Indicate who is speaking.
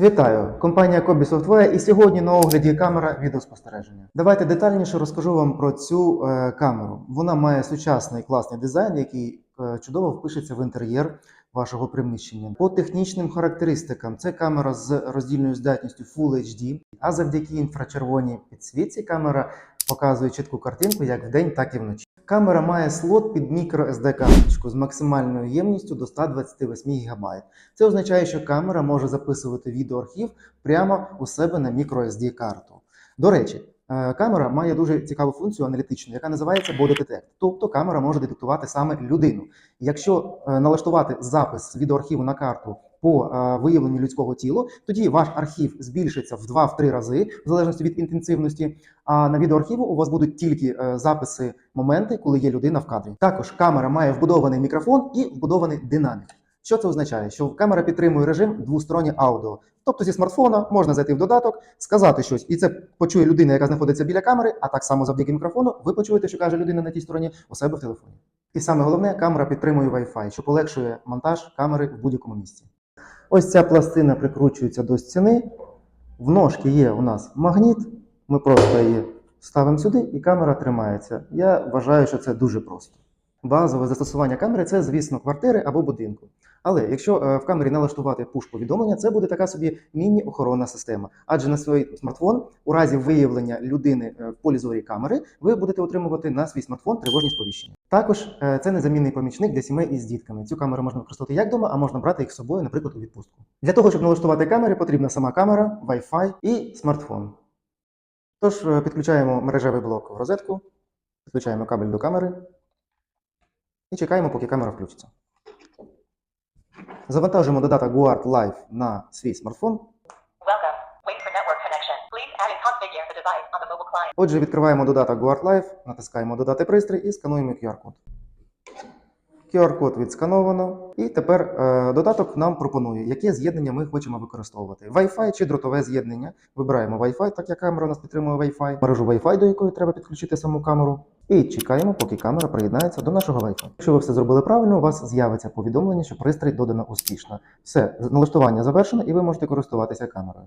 Speaker 1: Вітаю! Компанія Kobe Software і сьогодні на огляді камера відеоспостереження. Давайте детальніше розкажу вам про цю е, камеру. Вона має сучасний класний дизайн, який е, чудово впишеться в інтер'єр вашого приміщення. По технічним характеристикам це камера з роздільною здатністю Full HD, а завдяки інфрачервоній підсвітці камера показує чітку картинку як вдень, так і вночі. Камера має слот під microSD карточку з максимальною ємністю до 128 ГБ. Це означає, що камера може записувати відеоархів прямо у себе на microSD карту. До речі, камера має дуже цікаву функцію аналітичну, яка називається Body. Тобто камера може детектувати саме людину. Якщо е, налаштувати запис відеоархіву на карту по е, виявленню людського тіла, тоді ваш архів збільшиться в 2-3 рази, в залежності від інтенсивності. А на відеоархіву у вас будуть тільки е, записи моменти, коли є людина в кадрі. Також камера має вбудований мікрофон і вбудований динамік. Що це означає? Що камера підтримує режим двостороннє аудіо. Тобто зі смартфона можна зайти в додаток, сказати щось, і це почує людина, яка знаходиться біля камери, а так само завдяки мікрофону ви почуєте, що каже людина на тій стороні у себе в телефоні. І саме головне, камера підтримує Wi-Fi, що полегшує монтаж камери в будь-якому місці. Ось ця пластина прикручується до стіни. В ножці є у нас магніт. Ми просто її ставимо сюди, і камера тримається. Я вважаю, що це дуже просто. Базове застосування камери це, звісно, квартири або будинку. Але якщо е, в камері налаштувати пуш-повідомлення, це буде така собі міні-охоронна система. Адже на свій смартфон, у разі виявлення людини е, в полі зорі камери, ви будете отримувати на свій смартфон тривожні сповіщення. Також е, це незамінний помічник для сімей із дітками. Цю камеру можна використовувати як вдома, а можна брати їх з собою, наприклад, у відпустку. Для того, щоб налаштувати камери, потрібна сама камера, Wi-Fi і смартфон. Тож підключаємо мережевий блок в розетку, підключаємо кабель до камери і чекаємо, поки камера включиться. Завантажимо додаток Guard Live на свій смартфон. Отже, відкриваємо додаток Guard Live, натискаємо Додати пристрій і скануємо QR-код. QR-код відскановано. І тепер е, додаток нам пропонує, яке з'єднання ми хочемо використовувати: Wi-Fi чи дротове з'єднання. Вибираємо Wi-Fi, так як камера у нас підтримує Wi-Fi, мережу Wi-Fi, до якої треба підключити саму камеру. І чекаємо, поки камера приєднається до нашого лайка. Якщо ви все зробили правильно, у вас з'явиться повідомлення, що пристрій додано успішно. Все, налаштування завершено, і ви можете користуватися камерою.